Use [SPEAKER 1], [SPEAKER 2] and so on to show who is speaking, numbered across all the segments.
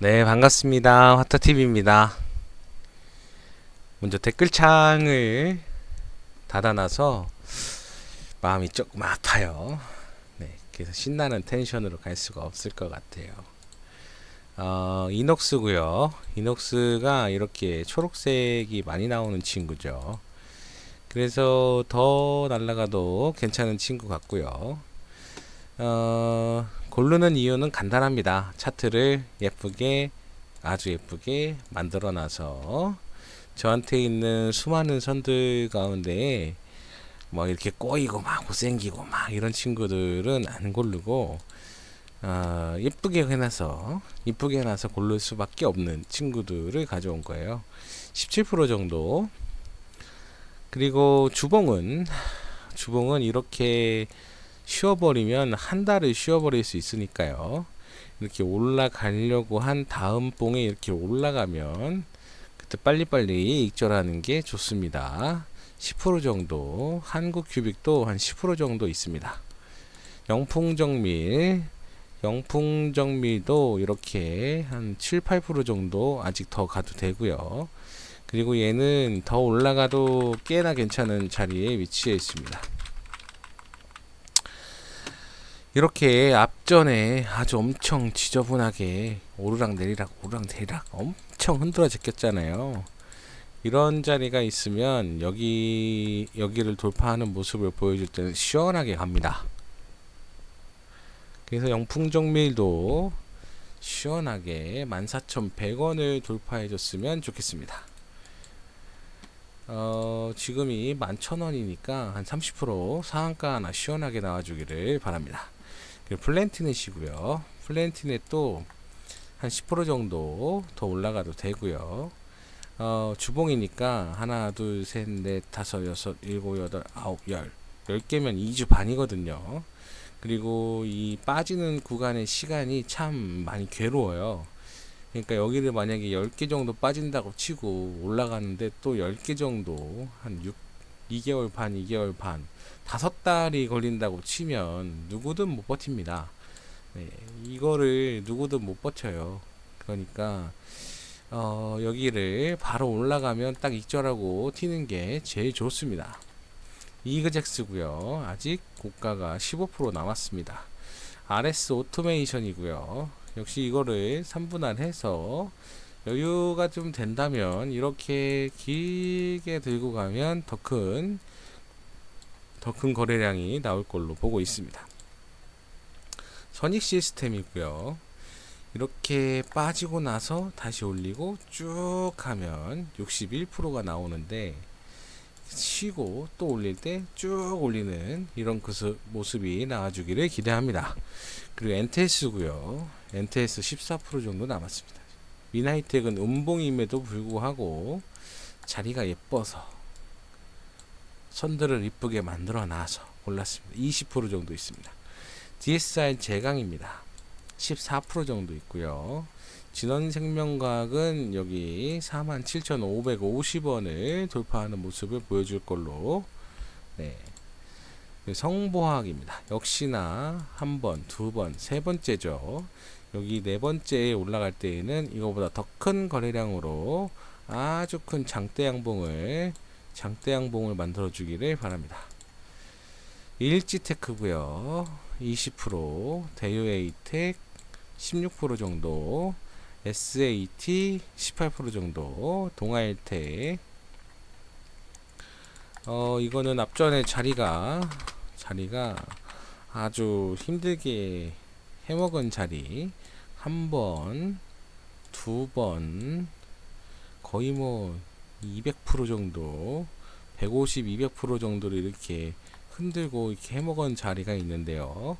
[SPEAKER 1] 네, 반갑습니다. 화타TV입니다. 먼저 댓글창을 닫아놔서 마음이 조금 아파요. 네, 그래서 신나는 텐션으로 갈 수가 없을 것 같아요. 어, 이녹스고요. 이녹스가 이렇게 초록색이 많이 나오는 친구죠. 그래서 더 날아가도 괜찮은 친구 같고요. 어, 고르는 이유는 간단합니다. 차트를 예쁘게 아주 예쁘게 만들어 놔서 저한테 있는 수많은 선들 가운데 뭐 이렇게 꼬이고 막 못생기고 막 이런 친구들은 안 고르고 어, 예쁘게 해놔서 이쁘게 해놔서 고를 수밖에 없는 친구들을 가져온 거예요. 17% 정도. 그리고 주봉은 주봉은 이렇게 쉬어버리면 한 달을 쉬어버릴 수 있으니까요. 이렇게 올라가려고 한 다음 봉에 이렇게 올라가면 그때 빨리빨리 익절하는 게 좋습니다. 10% 정도 한국 큐빅도 한 10% 정도 있습니다. 영풍정밀 영풍정밀도 이렇게 한 7, 8% 정도 아직 더 가도 되고요. 그리고 얘는 더 올라가도 꽤나 괜찮은 자리에 위치해 있습니다. 이렇게 앞전에 아주 엄청 지저분하게 오르락 내리락 오르락 내리락 엄청 흔들어 제꼈잖아요. 이런 자리가 있으면 여기 여기를 돌파하는 모습을 보여줄 때는 시원하게 갑니다. 그래서 영풍정밀도 시원하게 14,100원을 돌파해 줬으면 좋겠습니다. 어, 지금이 11,000원이니까 한 30% 상한가 하나 시원하게 나와주기를 바랍니다. 그리고 플랜티넷이고요. 플랜티넷도 한 10% 정도 더 올라가도 되고요. 어, 주봉이니까 하나, 둘, 셋, 넷, 다섯, 여섯, 일곱, 여덟, 아홉, 열. 10개면 2주 반이거든요. 그리고 이 빠지는 구간의 시간이 참 많이 괴로워요. 그러니까 여기를 만약에 10개 정도 빠진다고 치고 올라가는데 또 10개 정도 한 6, 2개월 반, 2개월 반, 다섯 달이 걸린다고 치면 누구든 못 버팁니다. 네, 이거를 누구든 못 버텨요. 그러니까 어, 여기를 바로 올라가면 딱 익절하고 튀는 게 제일 좋습니다. 이그젝스고요. 아직 고가가 15% 남았습니다. RS 오토메이션이고요. 역시 이거를 3분할 해서 여유가 좀 된다면 이렇게 길게 들고 가면 더 큰 더 큰 거래량이 나올 걸로 보고 있습니다. 선익 시스템이고요. 이렇게 빠지고 나서 다시 올리고 쭉 하면 61%가 나오는데 쉬고 또 올릴 때 쭉 올리는 이런 그 모습이 나와주기를 기대합니다. 그리고 엔테스고요. 엔테스 14% 정도 남았습니다. 미나이텍은 음봉임에도 불구하고 자리가 예뻐서 선들을 이쁘게 만들어 놔서 올랐습니다. 20% 정도 있습니다. DSR 제강입니다. 14% 정도 있고요. 진원생명과학은 여기 47,550원을 돌파하는 모습을 보여줄 걸로 네. 성보학입니다. 역시나 한 번, 두 번, 세 번째죠. 여기 네 번째에 올라갈 때에는 이거보다 더 큰 거래량으로 아주 큰 장대 양봉을 장대 양봉을 만들어 주기를 바랍니다. 일지테크고요. 20% 대유에이텍 16% 정도 SAT 18% 정도 동아일텍 어 이거는 앞전에 자리가 자리가 아주 힘들게 해먹은 자리 한 번, 두 번, 거의 뭐 200% 정도, 150, 200% 정도를 이렇게 흔들고 이렇게 해먹은 자리가 있는데요.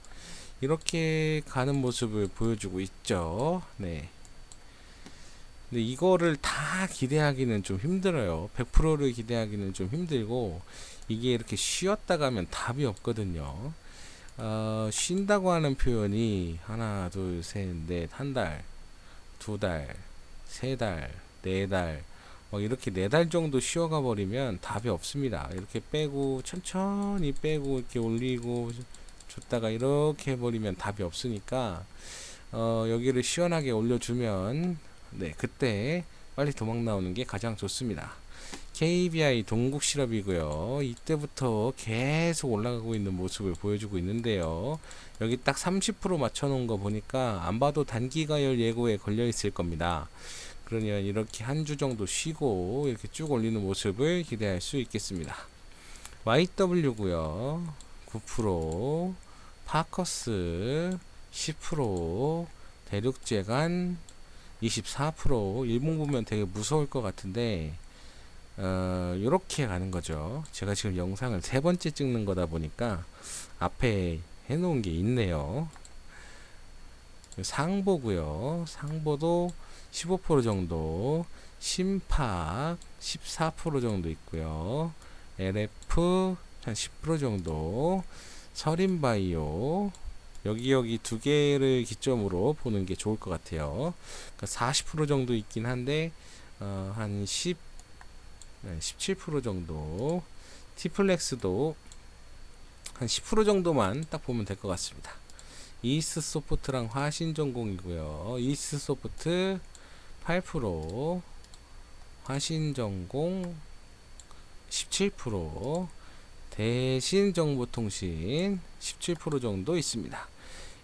[SPEAKER 1] 이렇게 가는 모습을 보여주고 있죠. 네. 근데 이거를 다 기대하기는 좀 힘들어요. 100%를 기대하기는 좀 힘들고 이게 이렇게 쉬었다 가면 답이 없거든요. 어, 쉰다고 하는 표현이 하나, 둘, 셋, 넷, 한 달, 두 달, 세 달, 네 달, 뭐 이렇게 네 달 정도 쉬어가 버리면 답이 없습니다. 이렇게 빼고 천천히 빼고 이렇게 올리고 줬다가 이렇게 해버리면 답이 없으니까 어, 여기를 시원하게 올려주면 네 그때 빨리 도망 나오는 게 가장 좋습니다. KBI 동국 실업이고요. 이때부터 계속 올라가고 있는 모습을 보여주고 있는데요. 여기 딱 30% 맞춰놓은 거 보니까 안 봐도 단기가열 예고에 걸려 있을 겁니다. 그러면 이렇게 한 주 정도 쉬고 이렇게 쭉 올리는 모습을 기대할 수 있겠습니다. YW고요. 9% 파커스 10% 대륙재간 24% 일봉 보면 되게 무서울 것 같은데 어, 요렇게 가는 거죠. 제가 지금 영상을 세 번째 찍는 거다 보니까 앞에 해놓은 게 있네요. 상보고요. 상보도 15% 정도, 심팍 14% 정도 있고요. LF 한 10% 정도, 서린바이오 여기 여기 두 개를 기점으로 보는 게 좋을 것 같아요. 그러니까 40% 정도 있긴 한데 어, 한 10, 17% 정도 티플렉스도 한 10% 정도만 딱 보면 될 것 같습니다. 이스 소프트랑 화신전공이고요. 이스 소프트 8%, 화신전공 17%, 대신 정보통신 17% 정도 있습니다.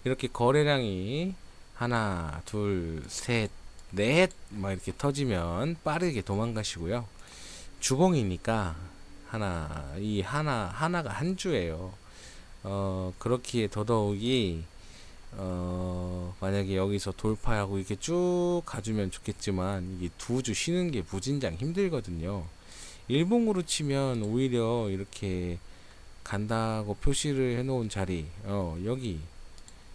[SPEAKER 1] 이렇게 거래량이 하나, 둘, 셋, 넷, 막 이렇게 터지면 빠르게 도망가시고요. 주봉이니까 하나, 이 하나, 하나가 한 주예요. 어, 그렇기에 더더욱이 어, 만약에 여기서 돌파하고 이렇게 쭉 가주면 좋겠지만 이게 두 주 쉬는 게 무진장 힘들거든요. 일봉으로 치면 오히려 이렇게 간다고 표시를 해놓은 자리, 어, 여기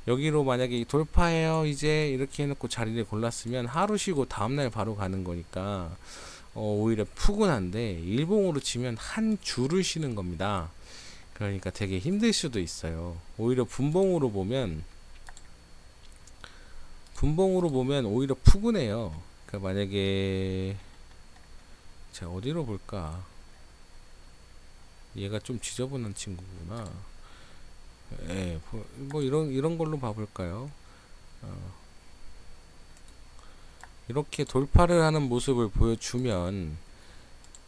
[SPEAKER 1] 여기로 만약에 돌파해요 이제 이렇게 해놓고 자리를 골랐으면 하루 쉬고 다음날 바로 가는 거니까 어, 오히려 푸근한데 일봉으로 치면 한 주를 쉬는 겁니다. 그러니까 되게 힘들 수도 있어요. 오히려 분봉으로 보면 분봉으로 보면 오히려 푸근해요. 그러니까 만약에 자 어디로 볼까? 얘가 좀 지저분한 친구구나. 예, 뭐, 뭐 이런 이런 걸로 봐볼까요? 어, 이렇게 돌파를 하는 모습을 보여주면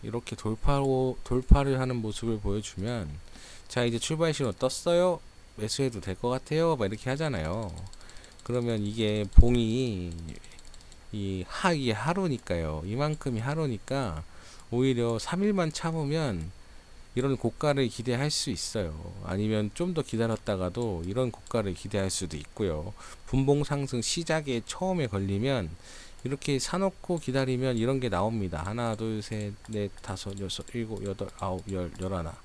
[SPEAKER 1] 이렇게 돌파로 돌파를 하는 모습을 보여주면 자 이제 출발 신호 떴어요. 매수해도 될 것 같아요. 막 이렇게 하잖아요. 그러면 이게 봉이 이 하, 이게 하루니까요. 이만큼이 하루니까 오히려 3일만 참으면 이런 고가를 기대할 수 있어요. 아니면 좀 더 기다렸다가도 이런 고가를 기대할 수도 있고요. 분봉 상승 시작에 처음에 걸리면 이렇게 사놓고 기다리면 이런 게 나옵니다. 하나, 둘, 셋, 넷, 다섯, 여섯, 일곱, 여덟, 아홉, 열, 열하나.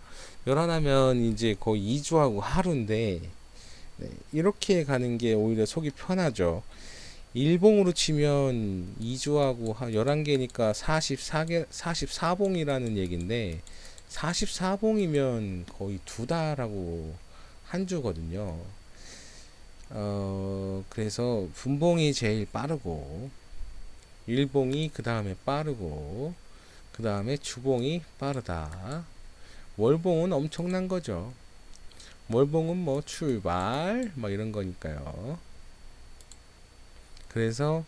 [SPEAKER 1] 열하나면 이제 거의 2주하고 하루인데 네, 이렇게 가는 게 오히려 속이 편하죠. 일봉으로 치면 2주하고 11개니까 44개, 44봉이라는 얘기인데 44봉이면 거의 두 달하고 한 주거든요. 어, 그래서 분봉이 제일 빠르고 일봉이 그 다음에 빠르고 그 다음에 주봉이 빠르다. 월봉은 엄청난 거죠. 월봉은 뭐 출발 뭐 이런 거니까요. 그래서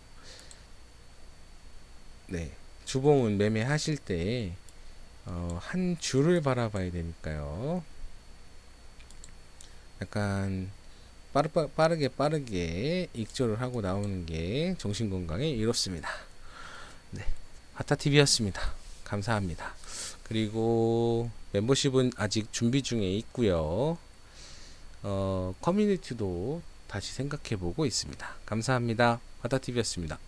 [SPEAKER 1] 네 주봉은 매매하실 때 어, 한 줄을 바라봐야 되니까요. 약간 빠르, 빠르게 빠르게 익절을 하고 나오는 게 정신 건강에 이롭습니다. 네, 하타TV였습니다. 감사합니다. 그리고 멤버십은 아직 준비 중에 있고요. 어, 커뮤니티도 다시 생각해 보고 있습니다. 감사합니다. 하타TV였습니다.